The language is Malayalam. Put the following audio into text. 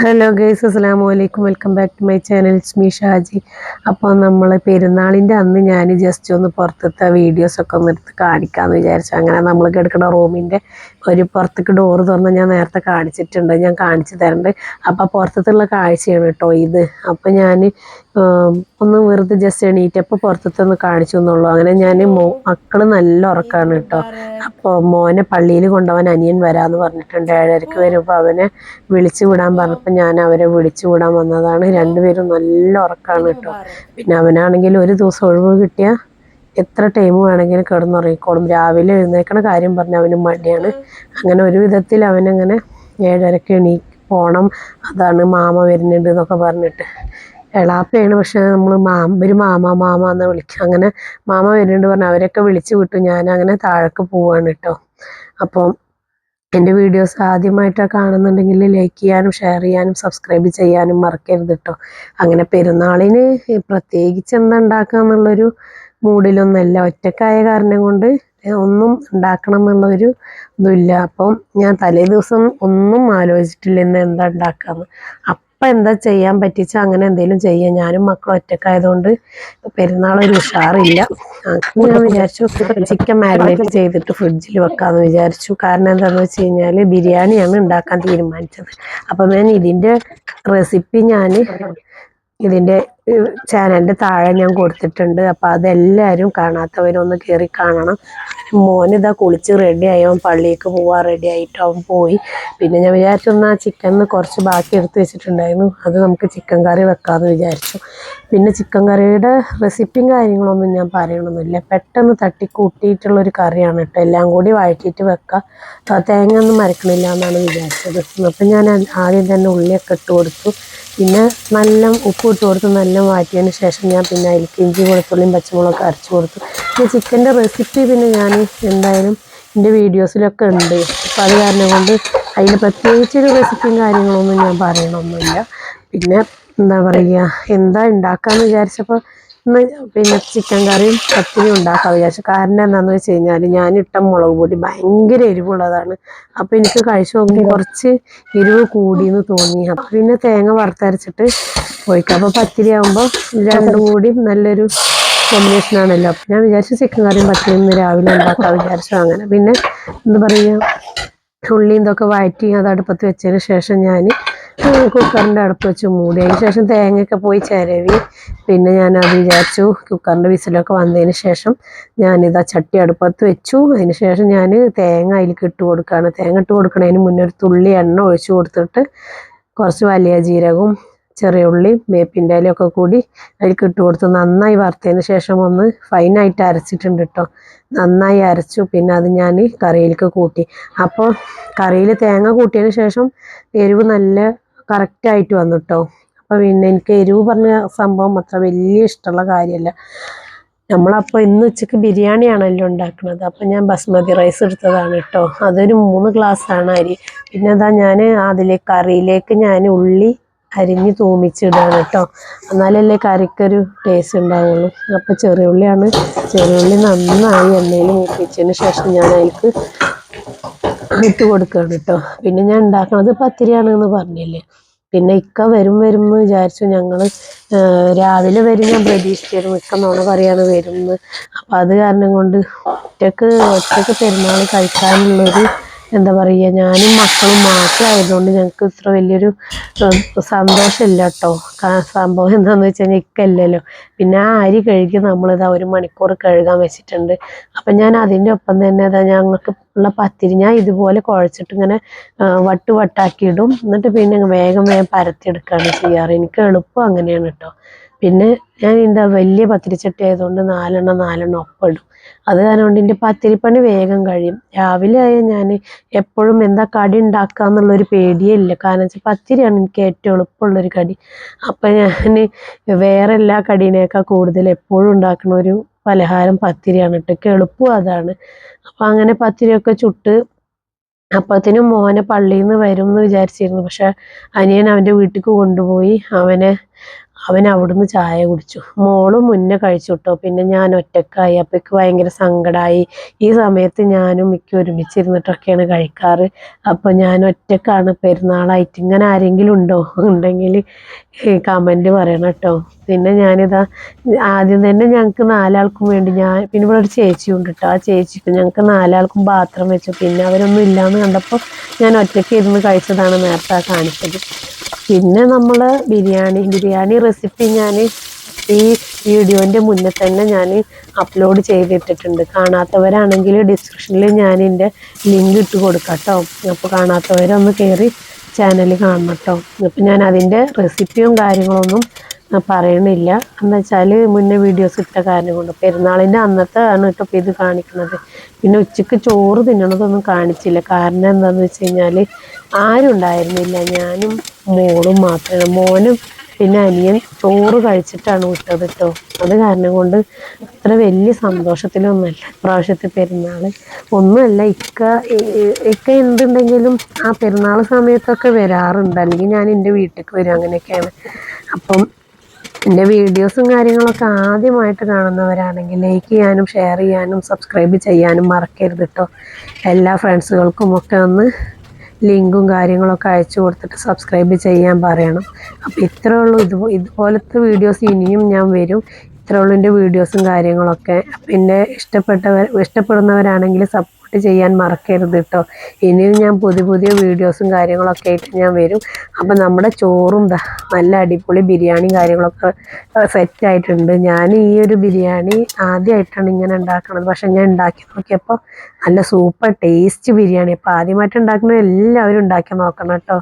ഹലോ ഗൈസ് അസ്സാം വലൈക്കും welcome back to my channel. സ്മി Shaji. അപ്പോൾ നമ്മൾ പെരുന്നാളിന്റെ അന്ന് ഞാൻ ജസ്റ്റ് ഒന്ന് പുറത്തത്തെ വീഡിയോസൊക്കെ ഒന്ന് എടുത്ത് കാണിക്കാമെന്ന് വിചാരിച്ചു. അങ്ങനെ നമ്മൾ കിടക്കുന്ന റൂമിന്റെ ഒരു പുറത്തേക്ക് ഡോറ് തുറന്ന് ഞാൻ നേരത്തെ കാണിച്ചിട്ടുണ്ട്. ഞാൻ കാണിച്ചു തരണ്ട്. അപ്പോൾ പുറത്തുള്ള കാഴ്ചയാണ് കേട്ടോ ഇത്. അപ്പോൾ ഞാൻ ഒന്ന് വെറുതെ ജസ്റ്റ് എണീറ്റപ്പോൾ പുറത്തത്തെ ഒന്ന് കാണിച്ചു എന്നുള്ളൂ അങ്ങനെ ഞാൻ മോ മക്കൾ നല്ല ഉറക്കമാണ് കേട്ടോ അപ്പോൾ മോനെ പള്ളിയിൽ കൊണ്ടുപോകാൻ അനിയൻ വരാമെന്ന് പറഞ്ഞിട്ടുണ്ട്. ഏഴരക്ക് വരുമ്പോൾ അവനെ വിളിച്ചു വിടാൻ പറഞ്ഞപ്പോൾ ഞാൻ അവരെ വിളിച്ചു വിടാൻ വന്നതാണ്. രണ്ടുപേരും നല്ല ഉറക്കമാണ് കേട്ടോ പിന്നെ അവനാണെങ്കിൽ ഒരു ദിവസം ഒഴിവ് കിട്ടിയാൽ എത്ര ടൈം വേണമെങ്കിലും കിടന്നുറങ്ങിക്കോളും. രാവിലെ എഴുന്നേക്കണ കാര്യം പറഞ്ഞാൽ അവന് മടിയാണ്. അങ്ങനെ ഒരു വിധത്തിൽ അവനങ്ങനെ ഏഴരക്ക് എണീ പോണം. അതാണ് മാമ വരുന്നുണ്ട് എന്നൊക്കെ പറഞ്ഞിട്ട്. എളാപ്പയാണ് പക്ഷെ നമ്മൾ മാമ ഒരു മാമ മാമ എന്ന് വിളിക്കുക അങ്ങനെ മാമ വരുന്നുണ്ട് പറഞ്ഞാൽ അവരൊക്കെ വിളിച്ചു വിട്ടു. ഞാൻ അങ്ങനെ താഴേക്ക് പോവാണ് കേട്ടോ. അപ്പം എന്റെ വീഡിയോസ് ആദ്യമായിട്ടാണ് കാണുന്നുണ്ടെങ്കിൽ ലൈക്ക് ചെയ്യാനും ഷെയർ ചെയ്യാനും സബ്സ്ക്രൈബ് ചെയ്യാനും മറക്കരുത് കേട്ടോ. അങ്ങനെ പെരുന്നാളിന് പ്രത്യേകിച്ച് എന്താ ഉണ്ടാക്കുക എന്നുള്ളൊരു മൂഡിലൊന്നുമല്ല ഒറ്റക്കായ കാരണം കൊണ്ട് ഒന്നും ഉണ്ടാക്കണം എന്നുള്ളൊരു ഇതില്ല അപ്പം ഞാൻ തലേ ദിവസം ഒന്നും ആലോചിച്ചിട്ടില്ല ഇന്ന് എന്താ ഉണ്ടാക്കാന്ന്. അപ്പം എന്താ ചെയ്യാൻ പറ്റിച്ച അങ്ങനെ എന്തെങ്കിലും ചെയ്യാം. ഞാനും മക്കളും ഒറ്റക്കായതുകൊണ്ട് പെരുന്നാളൊരു ഉഷാറില്ല. ഞാൻ വിചാരിച്ചു ചിക്കൻ മാരിനേറ്റ് ചെയ്തിട്ട് ഫ്രിഡ്ജിൽ വെക്കാമെന്ന് വിചാരിച്ചു. കാരണം എന്താണെന്ന് വെച്ച് കഴിഞ്ഞാൽ ബിരിയാണിയാണ് ഉണ്ടാക്കാൻ തീരുമാനിച്ചത്. അപ്പം ഞാൻ ഇതിന്റെ റെസിപ്പി ഞാൻ ഇതിന്റെ ചാനലിന്റെ താഴെ ഞാൻ കൊടുത്തിട്ടുണ്ട്. അപ്പോൾ അതെല്ലാവരും കാണാത്തവരൊന്ന് കയറി കാണണം. മോനിതാ കുളിച്ച് റെഡി ആയവൻ പള്ളിക്ക് പോവാൻ റെഡി ആയിട്ട് അവൻ പോയി. പിന്നെ ഞാൻ വിചാരിച്ചു എന്നാൽ ചിക്കൻ കുറച്ച് ബാക്കി എടുത്ത് വെച്ചിട്ടുണ്ടായിരുന്നു. അത് നമുക്ക് ചിക്കൻ കറി വെക്കാമെന്ന് വിചാരിച്ചു. പിന്നെ ചിക്കൻ കറിയുടെ റെസിപ്പിയും കാര്യങ്ങളൊന്നും ഞാൻ പറയണമെന്നില്ല പെട്ടെന്ന് തട്ടിക്കൂട്ടിയിട്ടുള്ളൊരു കറിയാണ് കേട്ടോ. എല്ലാം കൂടി വഴറ്റിയിട്ട് വെക്കുക തേങ്ങ ഒന്നും മരക്കണില്ല എന്നാണ് വിചാരിച്ചത്. അപ്പം ഞാൻ ആദ്യം തന്നെ ഉള്ളിയൊക്കെ ഇട്ട് കൊടുത്തു. പിന്നെ നല്ല ഉപ്പ് ഇട്ട് കൊടുത്ത് നല്ല വാറ്റിയതിന് ശേഷം ഞാൻ പിന്നെ അതിലേക്ക് കിഞ്ചി വെളുത്തുള്ളിയും പച്ചമുളകൊക്കെ അരച്ച് കൊടുത്തു. ചിക്കന്റെ റെസിപ്പി പിന്നെ ഞാൻ എന്തായാലും എന്റെ വീഡിയോസിലൊക്കെ ഉണ്ട്. അപ്പം അത് കാരണം കൊണ്ട് അതിൽ പ്രത്യേകിച്ചൊരു റെസിപ്പിയും കാര്യങ്ങളൊന്നും ഞാൻ പറയണമൊന്നുമില്ല പിന്നെ എന്താ പറയുക എന്താ ഉണ്ടാക്കാമെന്ന് വിചാരിച്ചപ്പോൾ പിന്നെ ചിക്കൻ കറിയും പത്തിരിയും ഉണ്ടാക്കാൻ വിചാരിച്ചു. കാരണം എന്താണെന്ന് വെച്ച് കഴിഞ്ഞാൽ ഞാനിട്ട മുളക് പൊടി ഭയങ്കര എരിവുള്ളതാണ്. അപ്പോൾ എനിക്ക് കഴിച്ചു നോക്കുമ്പോൾ കുറച്ച് എരിവ് കൂടിയെന്ന് തോന്നി. അപ്പോൾ പിന്നെ തേങ്ങ വറുത്തരച്ചിട്ട് പോയിക്കാം അപ്പോൾ പത്തിരി ആകുമ്പോൾ രണ്ടും കൂടി നല്ലൊരു കോമ്പിനേഷൻ ആണല്ലോ. അപ്പം ഞാൻ വിചാരിച്ചു ചിക്കൻ കറിയും ഇന്ന് രാവിലെ ഉണ്ടാക്കാൻ വിചാരിച്ചു. അങ്ങനെ പിന്നെ എന്താ പറയുക ഉള്ളി ഇതൊക്കെ വഴറ്റി അത് അടുപ്പത്ത് വെച്ചതിന് ശേഷം ഞാൻ കുക്കറിന്റെ അടുപ്പ് വെച്ച് മൂടി. അതിന് ശേഷം തേങ്ങയൊക്കെ പോയി ചിരവി. പിന്നെ ഞാൻ അത് വിചാരിച്ചു കുക്കറിന്റെ വിസിലൊക്കെ വന്നതിന് ശേഷം ഞാനിതാ ചട്ടി അടുപ്പത്ത് വെച്ചു. അതിന് ശേഷം ഞാൻ തേങ്ങ അതിലേക്ക് ഇട്ട് കൊടുക്കുകയാണ്. തേങ്ങ ഇട്ട് കൊടുക്കണതിന് മുന്നേ ഒരു തുള്ളി എണ്ണ ഒഴിച്ചു കൊടുത്തിട്ട് കുറച്ച് വലിയ ജീരകവും ചെറിയ ഉള്ളി വേപ്പിന്റെ ഇലയൊക്കെ കൂടി അതിലേക്ക് ഇട്ട് കൊടുത്ത് നന്നായി വറുത്തതിന് ശേഷം ഒന്ന് ഫൈനായിട്ട് അരച്ചിട്ടുണ്ട് കേട്ടോ നന്നായി അരച്ചു പിന്നെ അത് ഞാൻ കറിയിലേക്ക് കൂട്ടി. അപ്പോൾ കറിയിൽ തേങ്ങ കൂട്ടിയതിന് ശേഷം എരിവ് നല്ല കറക്റ്റായിട്ട് വന്നു കേട്ടോ അപ്പോൾ പിന്നെ എനിക്ക് എരിവ് പറഞ്ഞ സംഭവം അത്ര വലിയ ഇഷ്ടമുള്ള കാര്യമല്ല. നമ്മളപ്പോൾ ഇന്ന് ഉച്ചയ്ക്ക് ബിരിയാണിയാണല്ലോ ഉണ്ടാക്കുന്നത്. അപ്പം ഞാൻ ബസ്മതി റൈസ് എടുത്തതാണ് കേട്ടോ അതൊരു മൂന്ന് ഗ്ലാസ്സാണ് അരി. പിന്നെ അതാ ഞാൻ അതിലേക്ക് കറിയിലേക്ക് ഞാൻ ഉള്ളി അരിഞ്ഞ് തൂമിച്ചിടാണ് കേട്ടോ. എന്നാലല്ലേ കറിക്കൊരു ടേസ്റ്റ് ഉണ്ടാവുള്ളൂ. അപ്പോൾ ചെറിയ ഉള്ളിയാണ് ചെറിയ ഉള്ളി നന്നായി എണ്ണയിൽ മൂപ്പിച്ചതിന് ശേഷം ഞാൻ അതിലേക്ക് ഇട്ട് കൊടുക്കുകയാണ് കേട്ടോ. പിന്നെ ഞാൻ ഉണ്ടാക്കണത് പത്തിരിയാണെന്ന് പറഞ്ഞില്ലേ. പിന്നെ ഇക്ക വരും വരും എന്ന് വിചാരിച്ചു. ഞങ്ങൾ രാവിലെ വരും ഞാൻ പ്രതീക്ഷിച്ചിരുന്നു. ഇക്ക നോണ പറയാണ് വരുമെന്ന് അപ്പം അത് കാരണം കൊണ്ട് ഒറ്റയ്ക്ക് ഒറ്റയ്ക്ക് പെരുന്നാൾ കഴിക്കാനുള്ളൊരു എന്താ പറയുക ഞാനും മക്കളും മാത്രമായതുകൊണ്ട് ഞങ്ങൾക്ക് ഇത്ര വലിയൊരു സന്തോഷമില്ല കേട്ടോ സംഭവം എന്താണെന്ന് വെച്ച് കഴിഞ്ഞാൽ ഇക്കല്ലല്ലോ പിന്നെ ആ അരി കഴുകി നമ്മളിതാ ഒരു മണിക്കൂർ കഴുകാൻ വെച്ചിട്ടുണ്ട്. അപ്പം ഞാൻ അതിന്റെ ഒപ്പം തന്നെ അതാ ഞങ്ങൾക്ക് ഉള്ള പത്തിരി ഞാൻ ഇതുപോലെ കുഴച്ചിട്ട് ഇങ്ങനെ വട്ട് വട്ടാക്കി ഇടും എന്നിട്ട് പിന്നെ വേഗം വേഗം പരത്തി പരത്തിയെടുക്കുകയാണ് ചെയ്യാറ്. എനിക്ക് എളുപ്പം അങ്ങനെയാണ് കേട്ടോ പിന്നെ ഞാൻ എന്താ വലിയ പത്തിരിച്ചട്ടി ആയതുകൊണ്ട് നാലെണ്ണം നാലെണ്ണം ഒപ്പം ഇടും. അത് കാരണം എന്റെ പത്തിരിപ്പണി വേഗം കഴിയും. രാവിലെ ആയാൽ ഞാൻ എപ്പോഴും എന്താ കടി ഉണ്ടാക്കുക എന്നുള്ളൊരു പേടിയേ ഇല്ല കാരണം വെച്ചാൽ പത്തിരിയാണ് എനിക്ക് ഏറ്റവും എളുപ്പമുള്ളൊരു കടി. അപ്പം ഞാൻ വേറെ എല്ലാ കടീനേക്കാൾ കൂടുതൽ എപ്പോഴും ഉണ്ടാക്കുന്ന ഒരു പലഹാരം പത്തിരിയാണ്. കേട്ടോ എളുപ്പം അതാണ്. അപ്പം അങ്ങനെ പത്തിരിയൊക്കെ ചുട്ട് അപ്പത്തിനും മോനെ പള്ളിയിൽ നിന്ന് വരും എന്ന് വിചാരിച്ചിരുന്നു. പക്ഷെ അനിയൻ അവന്റെ വീട്ടിലേക്ക് കൊണ്ടുപോയി. അവനെ അവൻ അവിടുന്ന് ചായ കുടിച്ചു. മോളും മുന്നേ കഴിച്ചു കേട്ടോ പിന്നെ ഞാൻ ഒറ്റക്കായി. അപ്പക്ക് ഭയങ്കര സങ്കടമായി ഈ സമയത്ത് ഞാനും മിക്ക ഒരുമിച്ചിരുന്നിട്ടൊക്കെയാണ് കഴിക്കാറ്. അപ്പോൾ ഞാൻ ഒറ്റക്കാണ് പെരുന്നാളായിട്ട്. ഇങ്ങനെ ആരെങ്കിലും ഉണ്ടോ? ഉണ്ടെങ്കിൽ കമന്റ് പറയണം കേട്ടോ പിന്നെ ഞാനിതാ ആദ്യം തന്നെ ഞങ്ങൾക്ക് നാലാൾക്കും വേണ്ടി ഞാൻ പിന്നെ ഇവിടെ ഒരു ചേച്ചി ഉണ്ട് കേട്ടോ ആ ചേച്ചിക്ക് ഞങ്ങൾക്ക് നാലാൾക്കും പാത്രം വെച്ചു. പിന്നെ അവരൊന്നും ഇല്ലയെന്ന് കണ്ടപ്പോൾ ഞാൻ ഒറ്റയ്ക്ക് ഇരുന്ന് കഴിച്ചതാണ് നേരത്തെ കാണിച്ചത്. പിന്നെ നമ്മൾ ബിരിയാണി ബിരിയാണി റെസിപ്പി ഞാൻ ഈ വീഡിയോന്റെ മുന്നേ തന്നെ ഞാൻ അപ്ലോഡ് ചെയ്തിട്ടിട്ടുണ്ട്. കാണാത്തവരാണെങ്കിൽ ഡിസ്ക്രിപ്ഷനിൽ ഞാൻ എന്റെ ലിങ്ക് ഇട്ട് കൊടുക്കാം കേട്ടോ അപ്പോൾ കാണാത്തവരൊന്ന് കയറി ചാനൽ കാണണം കേട്ടോ അപ്പം ഞാൻ അതിന്റെ റെസിപ്പിയും കാര്യങ്ങളൊന്നും പറയണില്ല. എന്ന് വെച്ചാൽ മുന്നേ വീഡിയോസ് ഇട്ട കാരണം കൊണ്ട്. പെരുന്നാളിന്റെ അന്നത്തെ ആണ് കേട്ടോ ഇപ്പോൾ ഇത് കാണിക്കുന്നത് പിന്നെ ഉച്ചയ്ക്ക് ചോറ് തിന്നണതൊന്നും കാണിച്ചില്ല. കാരണം എന്താണെന്ന് വെച്ച് കഴിഞ്ഞാൽ ആരും ഉണ്ടായിരുന്നില്ല ഞാനും മോളും മാത്രമാണ് മോനും പിന്നെ അനിയൻ ചോറ് കഴിച്ചിട്ടാണ് വിട്ടത് കേട്ടോ അത് കാരണം കൊണ്ട് അത്ര വലിയ സന്തോഷത്തിലൊന്നല്ല പ്രാവശ്യത്തെ പെരുന്നാൾ ഒന്നുമല്ല ഇക്ക ഇക്ക എന്തുണ്ടെങ്കിലും ആ പെരുന്നാൾ സമയത്തൊക്കെ വരാറുണ്ട്. അല്ലെങ്കിൽ ഞാൻ എന്റെ വീട്ടിലേക്ക് വരും. അങ്ങനെയൊക്കെയാണ്. അപ്പം എന്റെ വീഡിയോസും കാര്യങ്ങളൊക്കെ ആദ്യമായിട്ട് കാണുന്നവരാണെങ്കിൽ ലൈക്ക് ചെയ്യാനും ഷെയർ ചെയ്യാനും സബ്സ്ക്രൈബ് ചെയ്യാനും മറക്കരുത് കേട്ടോ എല്ലാ ഫ്രണ്ട്സുകൾക്കും ഒക്കെ ഒന്ന് ലിങ്കും കാര്യങ്ങളൊക്കെ അയച്ചു കൊടുത്തിട്ട് സബ്സ്ക്രൈബ് ചെയ്യാൻ പറയണം. അപ്പോൾ ഇത്രയേ ഉള്ളൂ. ഇത് ഇതുപോലത്തെ വീഡിയോസ് ഇനിയും ഞാൻ വരും. ഇത്രേ ഉള്ളൂ എന്റെ വീഡിയോസും കാര്യങ്ങളൊക്കെ. പിന്നെ ഇഷ്ടപ്പെട്ടവർ ഇഷ്ടപ്പെടുന്നവരാണെങ്കിൽ സപ്പോർട്ട് ചെയ്യാൻ മറക്കരുത് കേട്ടോ ഇനിയും ഞാൻ പുതിയ പുതിയ വീഡിയോസും കാര്യങ്ങളൊക്കെ ആയിട്ട് ഞാൻ വരും. അപ്പം നമ്മുടെ ചോറും നല്ല അടിപൊളി ബിരിയാണിയും കാര്യങ്ങളൊക്കെ സെറ്റ് ആയിട്ടുണ്ട്. ഞാൻ ഈ ഒരു ബിരിയാണി ആദ്യമായിട്ടാണ് ഇങ്ങനെ ഉണ്ടാക്കുന്നത് പക്ഷെ ഞാൻ ഉണ്ടാക്കി നോക്കിയപ്പോൾ നല്ല സൂപ്പർ ടേസ്റ്റ് ബിരിയാണി. അപ്പോൾ ആദ്യമായിട്ട് ഉണ്ടാക്കുന്നത് എല്ലാവരും ഉണ്ടാക്കി നോക്കണം കേട്ടോ